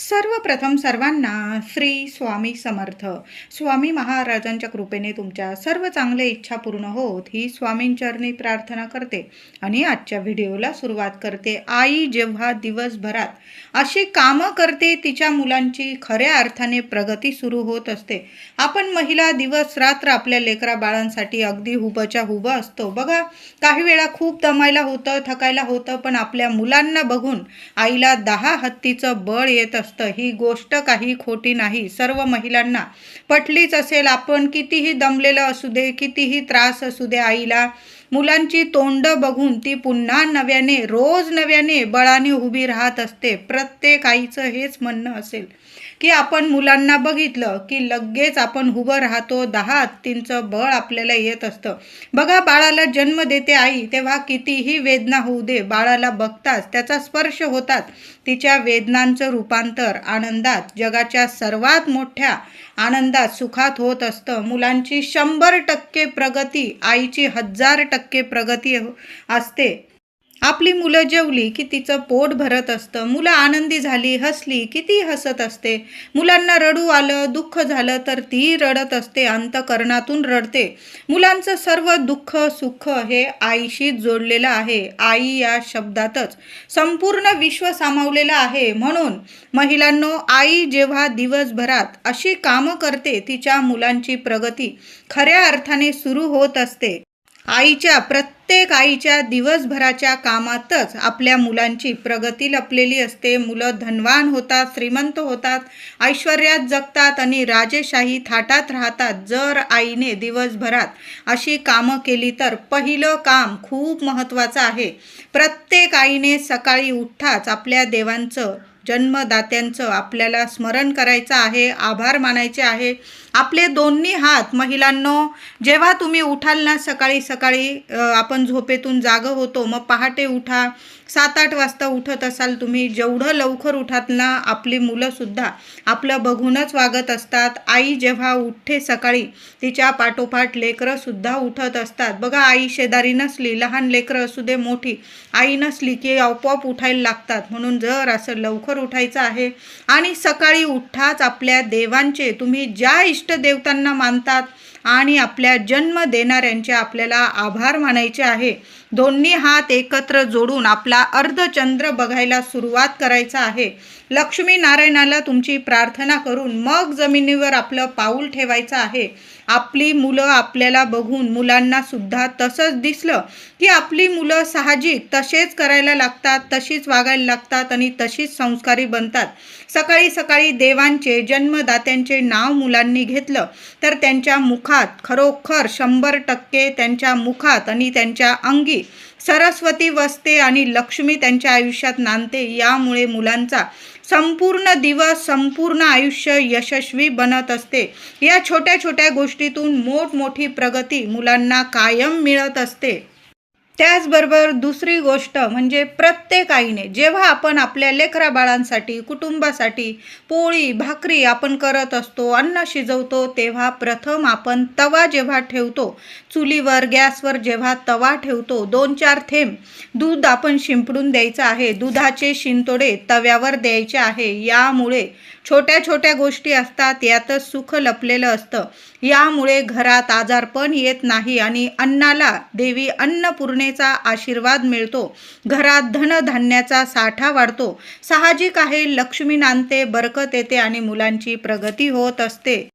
सर्वप्रथम सर्वांना श्री स्वामी समर्थ. स्वामी महाराजांच्या कृपेने तुमच्या सर्व चांगल्या इच्छा पूर्ण होत ही स्वामींचरणी प्रार्थना करते आणि आजच्या व्हिडिओला सुरुवात करते. आई जेव्हा दिवसभरात अशी कामं करते तिच्या मुलांची खऱ्या अर्थाने प्रगती सुरू होत असते. आपण महिला दिवस रात्र आपल्या लेकरा बाळांसाठी अगदी हुबच्या हुबं असतो. बघा काही वेळा खूप दमायला होतं थकायला होतं पण आपल्या मुलांना बघून आईला दहा हत्तीचं बळ येत असतं. ही गोष्ट काही खोटी नाही. सर्व महिलांना पटलीच असेल आपण कितीही दमलेलं असू दे कितीही त्रास असू दे आईला मुलांची तोंड बघून ती पुन्हा नव्याने रोज नव्याने बळाने उभी राहत असते. प्रत्येक आईचं हेच म्हणणं असेल. की आपण मुलांना बघितलं की लगेच आपण उभं राहतो दहा हत्तींचं बळ आपल्याला येत असतं. बघा बाळाला जन्म देते आई तेव्हा कितीही वेदना होऊ दे बाळाला बघताच त्याचा स्पर्श होतात. तिच्या वेदनांचं रूपांतर आनंदात जगाच्या सर्वात मोठ्या आनंदात सुखात होत असतं. मुलांची शंभर टक्के प्रगती आईची हजार टक्के प्रगती असते. आपली मुलं जेवली की तिचं पोट भरत असतं. मुलं आनंदी झाली हसली किती हसत असते. मुलांना रडू आलं दुःख झालं तर ती रडत असते अंतकरणातून रडते. मुलांचं सर्व दुःख सुख हे आईशी जोडलेलं आहे. आई या शब्दातच संपूर्ण विश्व सामावलेलं आहे. म्हणून महिलांनो आई जेव्हा दिवसभरात अशी कामं करते तिच्या मुलांची प्रगती खऱ्या अर्थाने सुरू होत असते. आईच्या प्रत्येक आईच्या दिवसभराच्या कामातच आपल्या मुलांची प्रगती लपलेली असते. मुलं धनवान होतात श्रीमंत होतात ऐश्वर्यात जगतात आणि राजेशाही थाटात राहतात. जर आईने दिवसभरात अशी कामं केली तर पहिलं काम खूप महत्त्वाचं आहे. प्रत्येक आईने सकाळी उठताच आपल्या देवांचं जन्मदात्यांचं आपल्याला स्मरण करायचं आहे आभार मानायचे आहे. आपले दोन्ही हात महिलांनो जेव्हा तुम्ही उठाल ना सकाळी सकाळी आपण झोपेतून जागं होतो मग पहाटे उठा. सात आठ वाजता उठत असाल तुम्ही जेवढं लवकर उठात ना आपली मुलंसुद्धा आपलं बघूनच वागत असतात. आई जेव्हा उठते सकाळी तिच्या पाठोपाठ लेकरंसुद्धा उठत असतात. बघा आई शेजारी नसली लहान लेकरं असू दे मोठी आई नसली की आपोआप उठायला लागतात. म्हणून जर असं लवकर उठायचं आहे आणि सकाळी उठाच आपल्या देवांचे तुम्ही ज्या इष्टदेवतांना मानतात आणि आपल्या जन्म देणाऱ्यांचे आपल्याला आभार मानायचे आहे दोन्ही हात एकत्र जोडून आपला अर्धचंद्र बघायला सुरुवात करायचा आहे. लक्ष्मी नारायणाला तुमची प्रार्थना करून मग जमिनीवर आपलं पाऊल ठेवायचं आहे. आपली मुलं आपल्याला बघून मुलांना सुद्धा तसंच दिसलं की आपली मुलं साहजिक तसेच करायला लागतात तशीच वागायला लागतात आणि तशीच संस्कारी बनतात. सकाळी सकाळी देवांचे जन्मदात्यांचे नाव मुलांनी घेतलं. तर त्यांच्या मुखात खरोखर शंभर टक्के त्यांच्या मुखात आणि त्यांच्या अंगी सरस्वती वसते आणि लक्ष्मी त्यांच्या आयुष्यात नांदते. यामुळे मुलांचा संपूर्ण दिवस संपूर्ण आयुष्य यशस्वी बनत असते. या छोट्या छोट्या गोष्टीतून मोठमोठी प्रगती मुलांना कायम मिळत असते. त्याचबरोबर दुसरी गोष्ट म्हणजे प्रत्येक आईने जेव्हा आपण आपल्या लेकरा बाळांसाठी कुटुंबासाठी पोळी भाकरी आपण करत असतो अन्न शिजवतो तेव्हा प्रथम आपण तवा जेव्हा ठेवतो चुलीवर गॅसवर जेव्हा तवा ठेवतो दोन चार थेंब दूध आपण शिंपडून द्यायचं आहे. दुधाचे शिंतोडे तव्यावर द्यायचे आहे. यामुळे छोट्या छोट्या गोष्टी असतात यातच सुख लपलेलं असतं. यामुळे घरात आजारपण येत नाही आणि अन्नाला देवी अन्नपूर्णेचा आशीर्वाद मिळतो. घरात धनधान्याचा साठा वाढतो. साहजिक आहे लक्ष्मी नांदते बरकत येते आणि मुलांची प्रगती होत असते.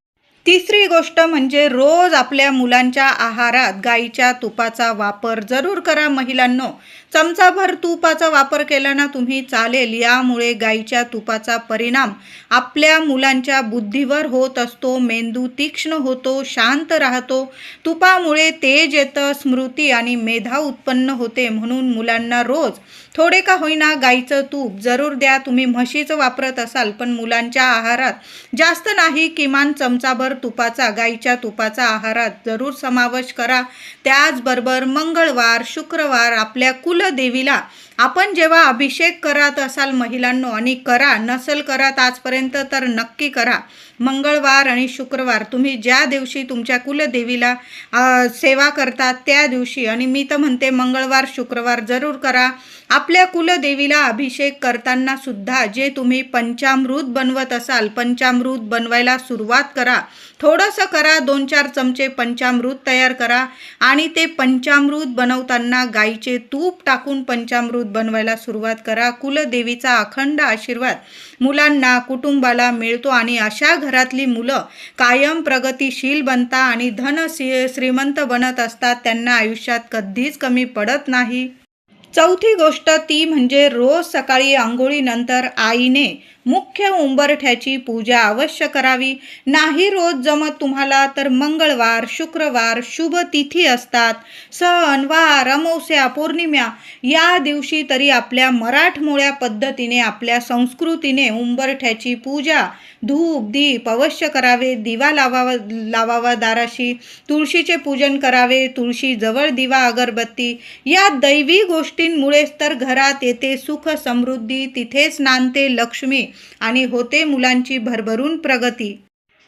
तिसरी गोष्ट म्हणजे रोज आपल्या मुलांच्या आहारात गाईच्या तुपाचा वापर जरूर करा महिलांनो. चमचाभर तुपाचा वापर केला ना तुम्ही चालेल. यामुळे गाईच्या तुपाचा परिणाम आपल्या मुलांच्या बुद्धीवर होत असतो. मेंदू तीक्ष्ण होतो शांत राहतो. तुपामुळे तेज येतं स्मृती आणि मेधा उत्पन्न होते. म्हणून मुलांना रोज थोडे का होईना गाईचं तूप जरूर द्या. तुम्ही म्हशीचं वापरत असाल पण मुलांच्या आहारात जास्त नाही किमान चमचाभर तुपाचा गाईच्या तुपाचा आहारात जरूर समावेश करा. त्याचबरोबर मंगळवार शुक्रवार आपल्या कुलदेवीला आपण जेव्हा अभिषेक करत असाल महिलांनो आणि करा नसल करत आजपर्यंत तर नक्की करा. मंगळवार आणि शुक्रवार तुम्ही ज्या दिवशी तुमच्या कुलदेवीला सेवा करतात त्या दिवशी आणि मी तर म्हणते मंगळवार शुक्रवार जरूर करा. आपल्या कुलदेवीला अभिषेक करताना सुद्धा जे तुम्ही पंचामृत बनवत असाल पंचामृत बनवायला सुरुवात करा. थोडंसं करा दोन चार चमचे पंचामृत तयार करा आणि ते पंचामृत बनवताना गाईचे तूप टाकून पंचामृत बनवायला सुरुवात करा. कुलदेवीचा अखंड आशीर्वाद मुलांना कुटुंबाला मिळतो आणि अशा घरातली मुलं कायम प्रगतिशील बनता आणि धन श्री- श्रीमंत बनत असतात. त्यांना आयुष्यात कधीच कमी पडत नाही. चौथी गोष्ट ती म्हणजे रोज सकाळी आंघोळीनंतर आईने मुख्य उंबरठ्याची पूजा अवश्य करावी. नाही रोज जमत तुम्हाला तर मंगळवार शुक्रवार शुभ तिथी असतात. सण वार अमावस्या पौर्णिमा या दिवशी तरी आपल्या मराठमोळ्या पद्धतीने आपल्या संस्कृतीने उंबरठ्याची पूजा धूप दीप अवश्य करावे. दिवा लावावा लावावा दाराशी. तुळशीचे पूजन करावे. तुळशी जवळ दिवा अगरबत्ती. या दैवी गोष्टींमुळेच तर घरात येते सुख समृद्धी. तिथेच नांदते लक्ष्मी. आणि होते मुलांची भरभरून प्रगती.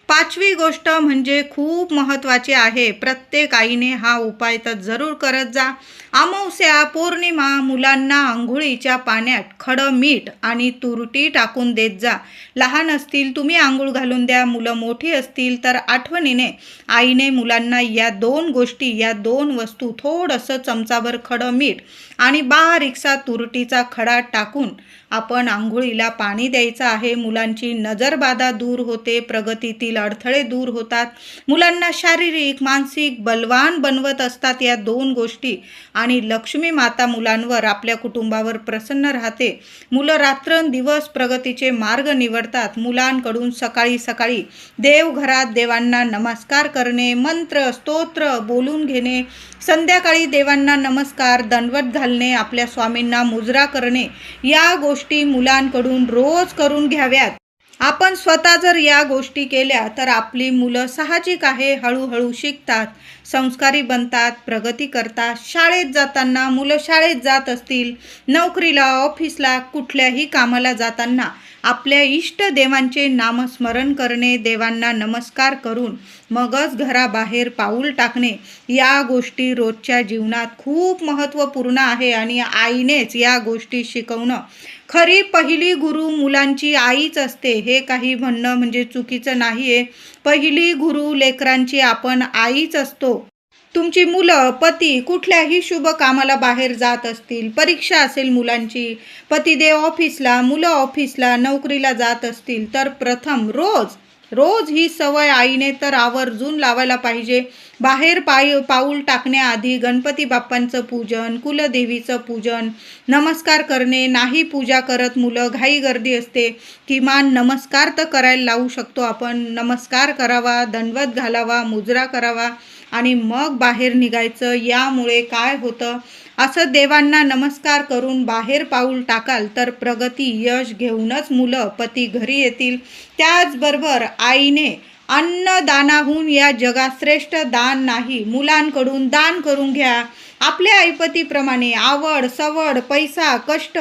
पाचवी गोष्ट म्हणजे खूप महत्त्वाची आहे. प्रत्येक आईने हा उपाय तर जरूर करत जा. अमावस्या पौर्णिमा मुलांना आंघोळीच्या पाण्यात खडं मीठ आणि तुरटी टाकून देत जा. लहान असतील तुम्ही आंघोळ घालून द्या. मुलं मोठी असतील तर आठवणीने आईने मुलांना या दोन गोष्टी या दोन वस्तू थोडंसं चमचाभर खडं मीठ आणि बारीकसा तुरटीचा खडा टाकून आपण आंघोळीला पाणी द्यायचं आहे. मुलांची नजरबाधा दूर होते. प्रगतीतील अडथळे दूर होतात. मुलांना शारीरिक मानसिक बलवान बनवत असतात या दोन गोष्टी. आणि लक्ष्मी माता मुलांवर आपल्या कुटुंबावर प्रसन्न राहते. मुलं रात्रंदिवस प्रगतीचे मार्ग निवडतात. मुलांकडून सकाळी सकाळी देवघरात देवांना नमस्कार करणे मंत्र स्तोत्र बोलून घेणे संध्याकाळी देवांना नमस्कार दंडवत घालणे आपल्या स्वामींना मुजरा करणे या गोष्टी मुलांकडून रोज करून घ्याव्यात. आपण स्वतः जर या गोष्टी केल्या तर आपली मुलं साहजिक आहे हळूहळू शिकतात संस्कारी बनतात प्रगती करतात. शाळेत जाताना मुलं शाळेत जात असतील नोकरीला ऑफिसला कुठल्याही कामाला जाताना आपल्या इष्ट देवांचे नामस्मरण करणे देवांना नमस्कार करून मगच घराबाहेर पाऊल टाकणे या गोष्टी रोजच्या जीवनात खूप महत्त्वपूर्ण आहे आणि आईनेच या गोष्टी शिकवणं खरी पहिली गुरु मुलांची आईच असते. हे काही म्हणणं म्हणजे चुकीचं नाही आहे पहिली गुरु लेकरांची आपण आईच असतो. तुमची मुलं पती कुठल्याही शुभ कामाला बाहेर जात असतील परीक्षा असेल मुलांची पतिदेव ऑफिसला मुलं ऑफिसला नोकरीला जात असतील तर प्रथम रोज रोज ही सवय आईने तर आवर्जून लावायला पाहिजे. बाहेर पाय पाऊल टाकण्याआधी गणपती बाप्पांचं पूजन कुलदेवीचं पूजन नमस्कार करणे नाही पूजा करत मुलं घाई गर्दी असते. किमान नमस्कार तर करायला लावू शकतो आपण. नमस्कार करावा दंडवत घालावा मुजरा करावा. आणि मग बाहेर निघायचं. यामुळे काय होतं? असं देवांना नमस्कार करून बाहेर पाऊल टाकाल तर प्रगती यश घेऊनच मुलं पती घरी येतील. त्याचबरोबर आईने अन्नदानाहून या जगात श्रेष्ठ दान नाही. मुलांकडून दान करून घ्या. आपल्या ऐपतीप्रमाणे आवड सवड पैसा कष्ट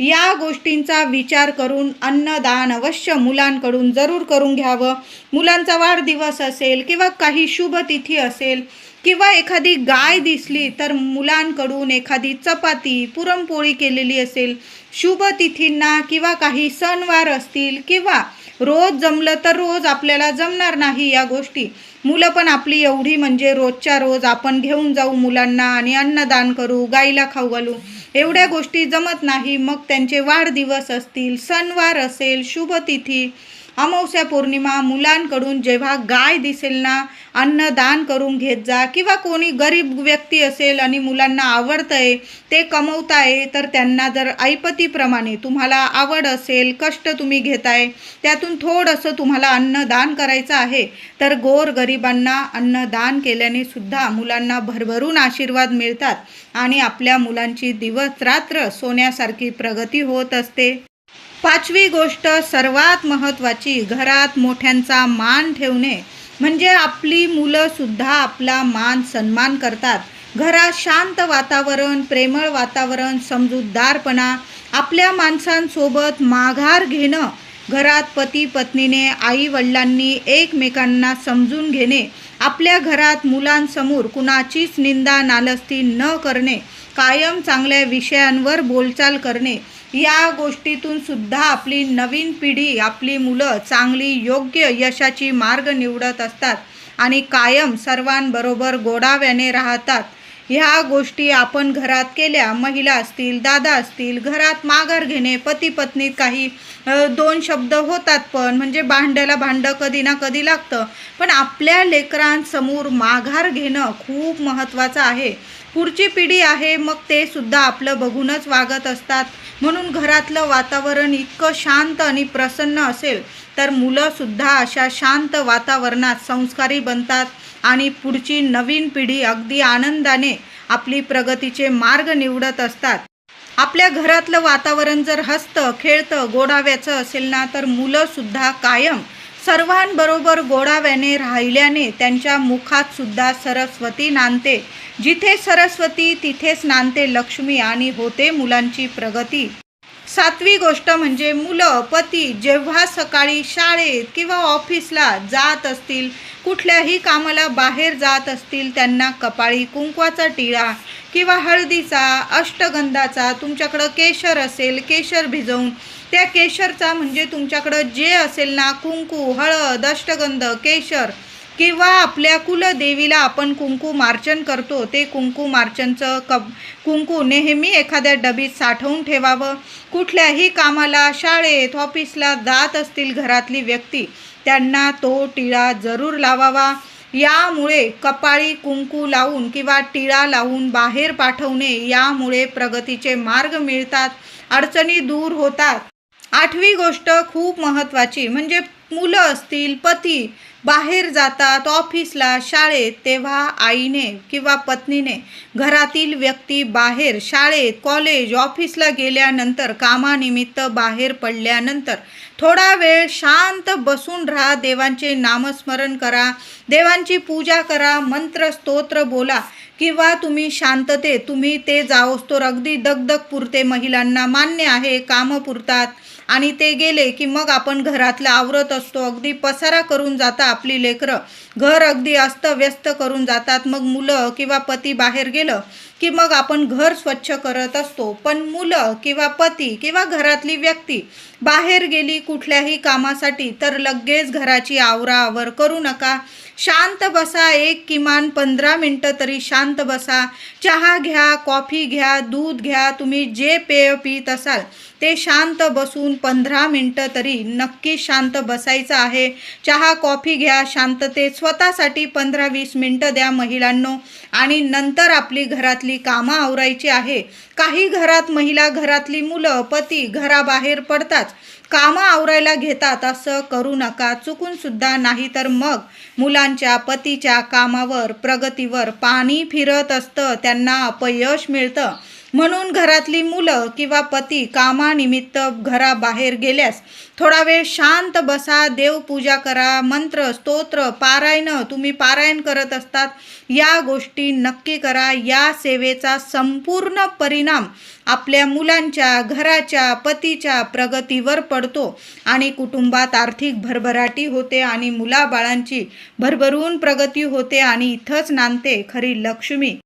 या गोष्टींचा विचार करून अन्नदान अवश्य मुलांकडून जरूर करून घ्यावं. मुलांचा वाढदिवस असेल किंवा काही शुभ तिथी असेल किंवा एखादी गाय दिसली तर मुलांकडून एखादी चपाती पुरणपोळी केलेली असेल शुभ तिथींना किंवा काही सणवार असतील किंवा रोज जमलं तर रोज आपल्याला जमणार नाही या गोष्टी. मुलं पण आपली एवढी म्हणजे रोजच्या रोज आपण घेऊन जाऊ मुलांना आणि अन्नदान करू गाईला खाऊ घालू. एवढ्या गोष्टी जमत नाही. मग त्यांचे वाढदिवस असतील सणवार असेल शुभतिथी अमावस्या पौर्णिमा मुलांकडून जेव्हा गाय दिसेल ना अन्नदान करून घेत जा. किंवा कोणी गरीब व्यक्ती असेल आणि मुलांना आवडतंय ते कमवताय तर त्यांना जर ऐपतीप्रमाणे तुम्हाला आवड असेल कष्ट तुम्ही घेताय त्यातून थोडंसं तुम्हाला अन्नदान करायचं आहे. तर गोर गरिबांना अन्नदान केल्याने सुद्धा मुलांना भरभरून आशीर्वाद मिळतात आणि आपल्या मुलांची दिवस रात्र सोन्यासारखी प्रगती होत असते. पाचवी गोष्ट सर्वात महत्त्वाची घरात मोठ्यांचा मान ठेवणे. म्हणजे आपली मुलंसुद्धा आपला मान सन्मान करतात. घरात शांत वातावरण प्रेमळ वातावरण समजूतदारपणा आपल्या माणसांसोबत माघार घेणं घरात पती पत्नीने आई वडिलांनी एकमेकांना समजून घेणे आपल्या घरात मुलांसमोर कुणाचीच निंदा नालस्ती न करणे कायम चांगल्या विषयांवर बोलचाल करणे या गोष्टीतून सुद्धा आपली नवीन पिढी आपली मुलं चांगली योग्य यशाची मार्ग निवडत असतात आणि कायम सर्वांबरोबर गोडाव्याने राहतात. ह्या गोष्टी आपण घरात केल्या. महिला असतील दादा असतील घरात माघार घेणे पती पत्नीत काही दोन शब्द होतात पण म्हणजे भांड्याला भांडं कधी ना कधी लागतं. पण आपल्या लेकरांसमोर माघार घेणं खूप महत्त्वाचं आहे. पुढची पिढी आहे मग ते सुद्धा आपलं बघूनच वागत असतात. म्हणून घरातलं वातावरण इतकं शांत आणि प्रसन्न असेल तर मुलंसुद्धा अशा शांत वातावरणात संस्कारी बनतात. आणि पुढची नवीन पिढी अगदी आनंदाने आपली प्रगतीचे मार्ग निवडत असतात. आपल्या घरातलं वातावरण जर हसतं खेळतं गोडाव्याचं असेल ना तर मुलंसुद्धा कायम सर्वांबरोबर गोडाव्याने राहिल्याने त्यांच्या मुखात सुद्धा सरस्वती नांदते. जिथे सरस्वती तिथेच नांदते लक्ष्मी आणि होते मुलांची प्रगती. सातवी गोष्ट म्हणजे मुलं पती जेव्हा सकाळी शाळेत किंवा ऑफिसला जात असतील कुठल्याही कामाला बाहेर जात असतील त्यांना कपाळी कुंकवाचा टिळा किंवा हळदीचा अष्टगंधाचा तुमच्याकडं केशर असेल केशर भिजवून त्या केशरचा म्हणजे तुमच्याकडं जे असेल ना कुंकू हळद अष्टगंध केशर किंवा आपल्या कुलदेवीला आपण कुंकू मार्चन करतो ते कुंकू मार्चनचं कप कुंकू नेहमी एखाद्या डबीत साठवून ठेवावं. कुठल्याही कामाला शाळेत ऑफिसला जात असतील घरातली व्यक्ती त्यांना तो टिळा जरूर लावावा. यामुळे कपाळी कुंकू लावून किंवा टिळा लावून बाहेर पाठवणे यामुळे प्रगतीचे मार्ग मिळतात अडचणी दूर होतात. आठवी गोष्ट खूप महत्त्वाची म्हणजे मुलं असतील पती बाहेर जातात ऑफिसला शाळेत तेव्हा आईने किंवा पत्नीने घरातील व्यक्ती बाहेर शाळेत कॉलेज ऑफिसला गेल्यानंतर कामानिमित्त बाहेर पडल्यानंतर थोडा वेळ शांत बसून राहा देवांचे नामस्मरण करा देवांची पूजा करा मंत्र स्तोत्र बोला किंवा तुम्ही शांतते तुम्ही ते जाओस्तोर अगदी दगदग पुरते महिलांना मान्य आहे कामं पुरतात आणि ते गेले की मग आपण घरातलं आवरत असतो. अगदी पसारा करून जाता आपली लेकरं. घर अगदी अस्तव्यस्त करून जातात. मग मुलं किंवा पती बाहेर गेलं की मग आपण घर स्वच्छ करत असतो. पण मुलं किंवा पती किंवा घरातली व्यक्ती बाहेर गेली कुठल्याही कामासाठी तर लगेच घराची आवराआवर करू नका. शांत बसा एक किमान पंधरा मिनटं तरी शांत बसा. चहा घ्या कॉफी घ्या दूध घ्या तुम्ही जे पेय पित असाल ते शांत बसून पंधरा मिनटं तरी नक्की शांत बसायचं आहे. चहा कॉफी घ्या शांततेत स्वतःसाठी पंधरा वीस मिनटं द्या महिलांनो. आणि नंतर आपली घरातली कामं आवरायची आहे. काही घरात महिला घरातली मुलं पती घराबाहेर पडतात. कामं आवरायला घेतात असं करू नका. चुकून सुद्धा नाही तर मग मुलांच्या पतीच्या कामावर प्रगतीवर पाणी फिरत असतं. त्यांना अपयश मिळतं. म्हणून घरातली मुलं किंवा पती कामानिमित्त घराबाहेर गेल्यास थोडा वेळ शांत बसा देवपूजा करा मंत्र स्तोत्र पारायणं तुम्ही पारायण करत असतात या गोष्टी नक्की करा. या सेवेचा संपूर्ण परिणाम आपल्या मुलांच्या घराच्या पतीच्या प्रगतीवर पडतो आणि कुटुंबात आर्थिक भरभराटी होते आणि मुलाबाळांची भरभरून प्रगती होते आणि इथंच नांदते खरी लक्ष्मी.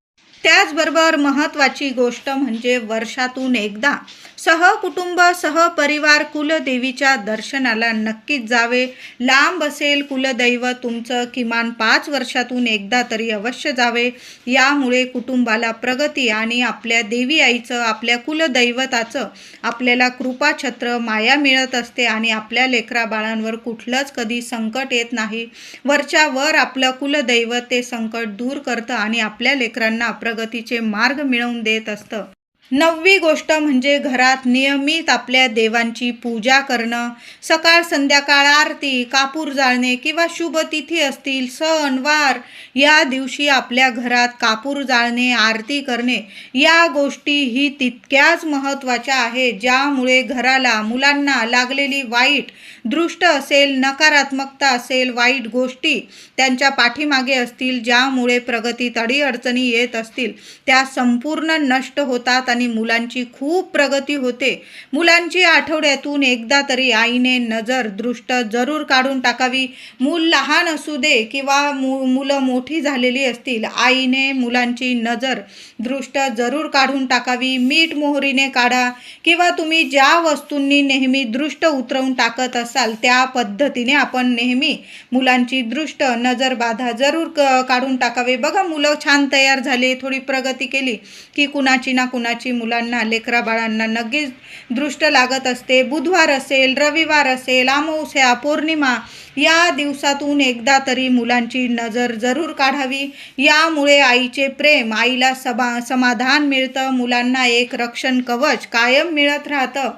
त्याचबरोबर महत्त्वाची गोष्ट म्हणजे वर्षातून एकदा सहकुटुंब सहपरिवार कुलदेवीच्या दर्शनाला नक्कीच जावे. लांब असेल कुलदैव तुमचं किमान पाच वर्षातून एकदा तरी अवश्य जावे. यामुळे कुटुंबाला प्रगती आणि आपल्या देवी आईचं आपल्या कुलदैवताचं आपल्याला कृपाछत्र माया मिळत असते आणि आपल्या लेकरा बाळांवर कुठलंच कधी संकट येत नाही. वरच्या वर आपलं कुलदैवत ते संकट दूर करतं आणि आपल्या लेकरांना प्रगतीचे मार्ग मिळवून देत असतं. नववी गोष्ट म्हणजे घरात नियमित आपल्या देवांची पूजा करणं. सकाळ संध्याकाळ आरती कापूर जाळणे किंवा शुभ तिथी असतील सण वार या दिवशी आपल्या घरात कापूर जाळणे आरती करणे या गोष्टी ही तितक्याच महत्त्वाच्या आहेत ज्यामुळे घराला मुलांना लागलेली वाईट दृष्ट असेल नकारात्मकता असेल वाईट गोष्टी त्यांच्या पाठीमागे असतील ज्यामुळे प्रगतीत अडीअडचणी येत असतील त्या संपूर्ण नष्ट होतात आणि मुलांची खूप प्रगती होते. मुलांची आठवड्यातून एकदा तरी आईने नजर दृष्ट जरूर काढून टाकावी. मूल लहान असू दे किंवा मु मुलं मोठी झालेली असतील आईने मुलांची नजर दृष्ट जरूर काढून टाकावी. मीठ मोहरीने काढा किंवा तुम्ही ज्या वस्तूंनी नेहमी दृष्ट उतरवून टाकत असाल त्या पद्धतीने आपण नेहमी मुलांची दृष्ट नजर बाधा जरूर क काढून टाकावे. बघा मुलं छान तयार झाली थोडी प्रगती केली की कुणाची ना कुणाची मुलांना लेकरा बाळांना नक्कीच दृष्ट लागत असते. बुधवार असेल रविवार असेल अमावस्या पौर्णिमा या दिवसातून एकदा तरी मुलांची नजर जरूर काढावी. यामुळे आईचे प्रेम आईला समा समाधान मिळतं. मुलांना एक रक्षण कवच कायम मिळत राहतं.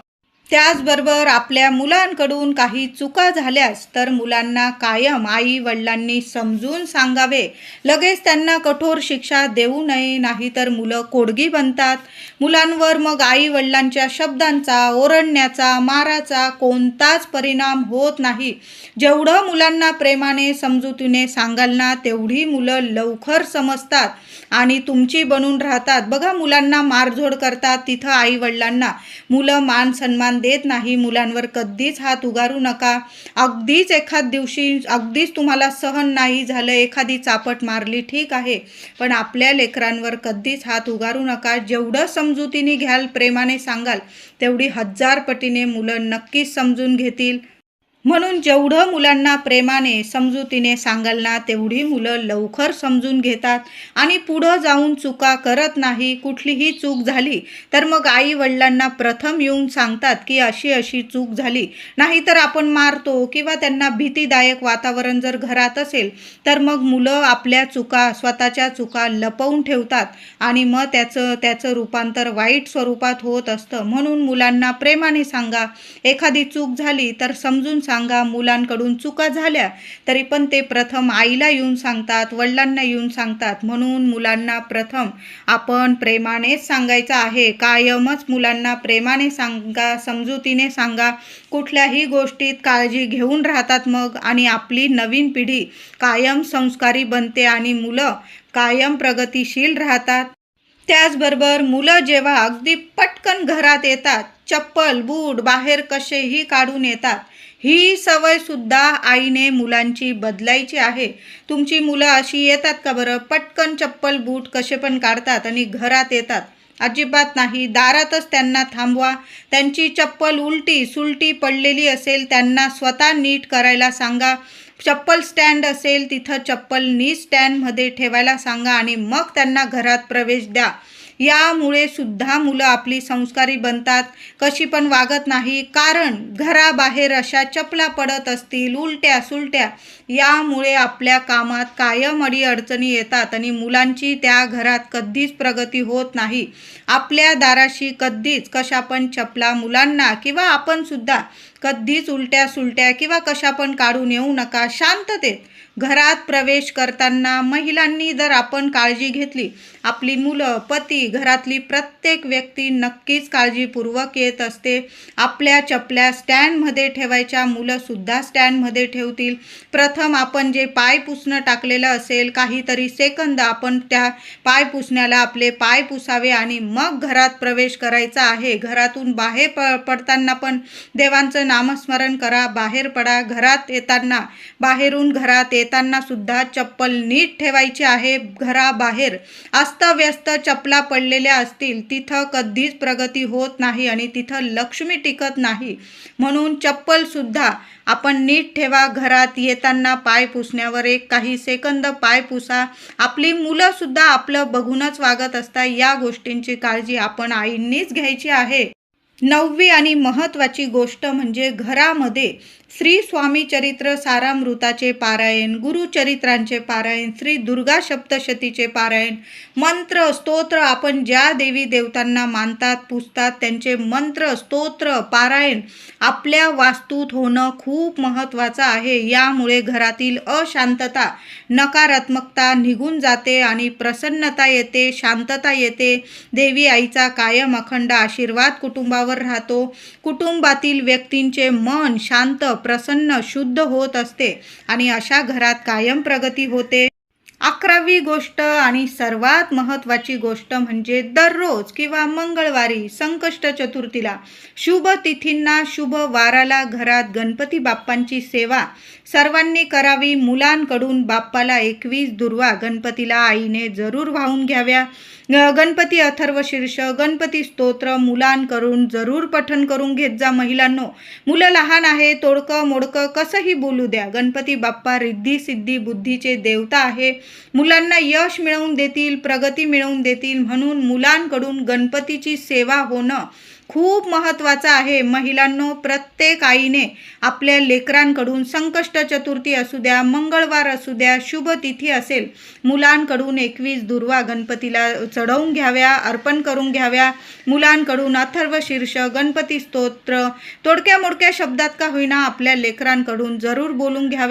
त्याचबरोबर आपल्या मुलांकडून काही चुका झाल्यास तर मुलांना कायम आई वडिलांनी समजून सांगावे. लगेच त्यांना कठोर शिक्षा देऊ नये नाहीतर मुलं कोडगी बनतात. मुलांवर मग आई वडिलांच्या शब्दांचा ओरडण्याचा माराचा कोणताच परिणाम होत नाही. जेवढं मुलांना प्रेमाने समजुतीने सांगाल ना तेवढी मुलं लवकर समजतात. आणि तुमची बनून राहतात. बघा मुलांना मारझोड करतात. तिथं आई वडिलांना मुलं मान सन्मान देत नाही. मुलांवर कधीच हात उगारू नका. अगदीच एखाद दिवशी अगदीच तुम्हाला सहन नाही झालं एखादी चापट मारली ठीक आहे. पण आपल्या लेकरांवर कधीच हात उगारू नका. जेवढं समजुतीने घ्याल प्रेमाने सांगाल तेवढी हजार पटीने मुलं नक्कीच समजून घेतील. म्हणून जेवढं मुलांना प्रेमाने समजुतीने सांगाल ना तेवढी मुलं लवकर समजून घेतात. आणि पुढं जाऊन चुका करत नाही कुठलीही चूक झाली तर मग आई वडिलांना प्रथम येऊन सांगतात की अशी अशी चूक झाली. नाहीतर आपण मारतो किंवा त्यांना भीतीदायक वातावरण जर घरात असेल तर मग मुलं आपल्या चुका स्वतःच्या चुका लपवून ठेवतात आणि मग त्याचं त्याचं रूपांतर वाईट स्वरूपात होत असतं. म्हणून मुलांना प्रेमाने सांगा एखादी चूक झाली तर समजून सांगा. सांगा मुलांकडून चुका झाल्या तरी पण ते प्रथम आईला येऊन सांगतात वडिलांना येऊन सांगतात. म्हणून मुलांना प्रथम आपण प्रेमानेच सांगायचं आहे. कायमच मुलांना प्रेमाने सांगा समजुतीने सांगा. कुठल्याही गोष्टीत काळजी घेऊन राहतात मग आणि आपली नवीन पिढी कायम संस्कारी बनते आणि मुलं कायम प्रगतिशील राहतात. त्याचबरोबर मुलं जेव्हा अगदी पटकन घरात येतात चप्पल बूट बाहेर कसेही काढून येतात ही सवयसुद्धा आईने मुलांची बदलायची आहे. तुमची मुलं अशी येतात का बरं? पटकन चप्पल बूट कसे पण काढतात आणि घरात येतात. अजिबात नाही. दारातच त्यांना थांबवा. त्यांची चप्पल उलटी सुलटी पडलेली असेल त्यांना स्वतः नीट करायला सांगा. चप्पल स्टँड असेल तिथं चप्पल नी स्टँडमध्ये ठेवायला सांगा आणि मग त्यांना घरात प्रवेश द्या. यामुळे सुद्धा मुलं आपली संस्कारी बनतात. कशी पण वागत नाही कारण घराबाहेर अशा चपला पडत असतील उलट्या सुलट्या. यामुळे आपल्या कामात कायम अडी अडचणी येतात आणि मुलांची त्या घरात कधीच प्रगती होत नाही. आपल्या दाराशी कधीच कशा पण चपला मुलांना किंवा आपण सुद्धा कधीच उलट्या सुलट्या किंवा कशा पण काढून येऊ नका. शांततेत घरात प्रवेश करताना महिलांनी जर आपण काळजी घेतली आपली मुलं पती घरातली प्रत्येक व्यक्ती नक्कीच काळजीपूर्वक येत असते. आपल्या चपल्या स्टँडमध्ये ठेवायच्या मुलंसुद्धा स्टँडमध्ये ठेवतील. प्रथम आपण जे पाय पुसणं टाकलेलं असेल काहीतरी सेकंद आपण त्या पाय पुसण्याला आपले पाय पुसावे आणि मग घरात प्रवेश करायचा आहे. घरातून बाहेर प पडताना पण देवांचं नामस्मरण करा बाहेर पडा. घरात येताना बाहेरून घरात येत येताना सुद्धा चप्पल नीट ठेवायची आहे घराबाहेर. अस्तव्यस्त चपला पडलेल्या असतील तिथं कधीच प्रगती होत नाही आणि तिथं लक्ष्मी टिकत नाही. म्हणून चप्पल सुद्धा आपण नीट ठेवा. घरात येताना पाय पुसण्यावर एक काही सेकंद पाय पुसा. आपली मुलं सुद्धा आपलं बघूनच वागत असतात. या गोष्टींची काळजी आपण आईंनीच घ्यायची आहे. नववी आणि महत्त्वाची गोष्ट म्हणजे घरामध्ये श्री स्वामी चरित्र सारामृताचे पारायण गुरुचरित्रांचे पारायण श्री दुर्गा सप्तशतीचे पारायण. मंत्र स्तोत्र आपण ज्या देवी देवतांना मानतात पुजतात त्यांचे मंत्र स्तोत्र पारायण आपल्या वास्तूत होणं खूप महत्त्वाचं आहे. यामुळे घरातील अशांतता नकारात्मकता निघून जाते आणि प्रसन्नता येते शांतता येते. देवी आईचा कायम अखंड आशीर्वाद कुटुंबावर राहतो. कुटुंबातील व्यक्तींचे मन शांत प्रसन्न शुद्ध होत असते आणि अशा घरात कायम प्रगती होते. अकरावी गोष्ट आणि सर्वात महत्त्वाची गोष्ट म्हणजे दररोज किंवा मंगळवारी संकष्ट चतुर्थीला शुभ तिथींना शुभ वाराला घरात गणपती बाप्पांची सेवा सर्वांनी करावी. मुलांकडून बाप्पाला एकवीस दुर्वा गणपतीला आईने जरूर वाहून घ्याव्या. गणपती अथर्व शीर्ष गणपती स्तोत्र मुलांकडून जरूर पठन करून घेत जा महिलांनो. मुलं लहान आहे तोडकं मोडकं कसंही बोलू द्या. गणपती बाप्पा रिद्धी सिद्धी बुद्धीचे देवता आहे. मुलांना यश मिळवून देतील प्रगती मिळवून देतील म्हणून मुलांकडून गणपतीची सेवा होणं खूप महत्त्वाचा आहे. महिलांनो प्रत्येक आईने आपल्या लेकरांकडून संकष्ट चतुर्थी असू द्या मंगळवार असू द्या शुभ तिथी असेल मुलांकडून एकवीस दुर्वा गणपतीला चढवून घ्याव्या अर्पण करून घ्याव्या. मुलांकडून अथर्व शीर्ष गणपती स्तोत्र तोडक्या मोडक्या शब्दात का होईना आपल्या लेकरांकडून जरूर बोलून घ्याव्या.